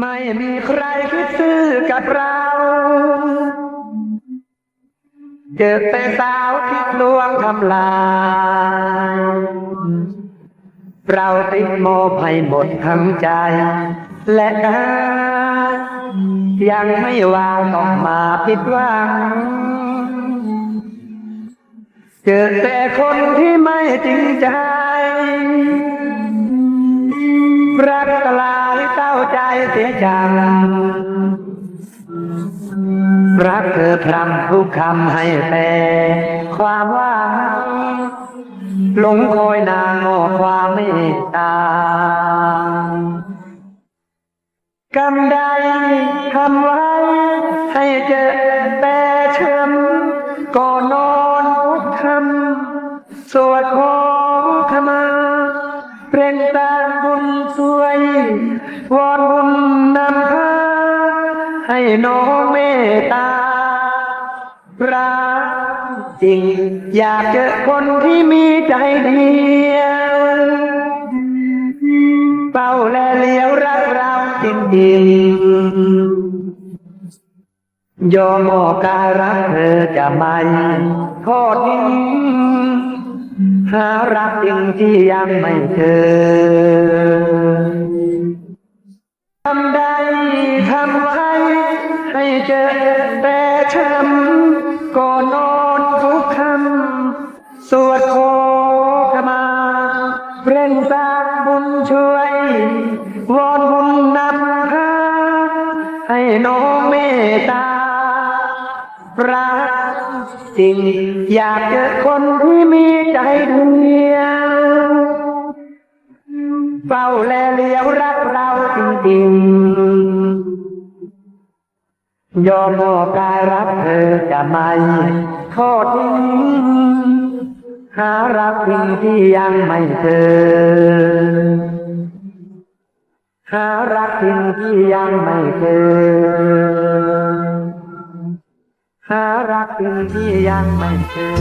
ไม่มีใครคิดซื่อกับเราเจอแต่สาวคิดลวงทำลาย เราติดโมภัยหมดทั้งใจ และกายยังไม่วางต้องมาผิดหวังเจอแต่คนที่ไม่จริงใจ รักกลา ยเต้าใจเสียจังรักเธอพรำทุกคำให้แต่ความหว่างหลงคอยนางงอความเมตตากำใดทำไว้ ให้เจอแต่ช้ำก่อนนอนทุกคำสวดขอขมาเปล่งตามบุญส วอนบุญนำพาให้น้องเมตตารักจริง อยากเจอคนที่มีใจเดียวเป้าและเลี้ยวรักเราจริงจริงยอมออกกายรักเธอจะไม่ทอดทิ้งหารักจริงที่ยังไม่เจอ ดขอขมาเร่งสร้างบุญช่วยวอนบุญนำพาให้น้องเมตตารักจริง อยากเจอคนที่มีใจเดียวเฝ้าแลเลี้ยวรักเราจริงๆยอมมอบกายรับเธอจะไม่ทอดทิ้ง หารักจริงที่ยังไม่เจอ หารักจริงที่ยังไม่เจอ หารักจริงที่ยังไม่เจอ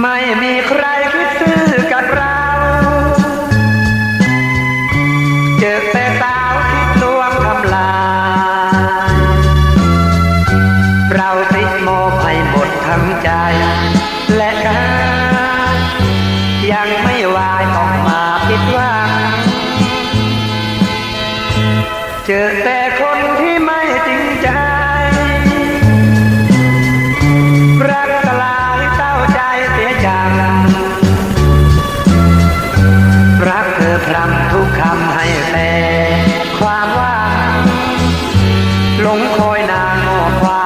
ไม่มีใคร เจอแต่คนที่ไม่จริงใจ รักตลายเต้าใจเสียจังรักเธอพรำทุกคำให้แต่ความว่างหลงคอยนางงอความ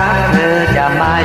รักเธอจะไม่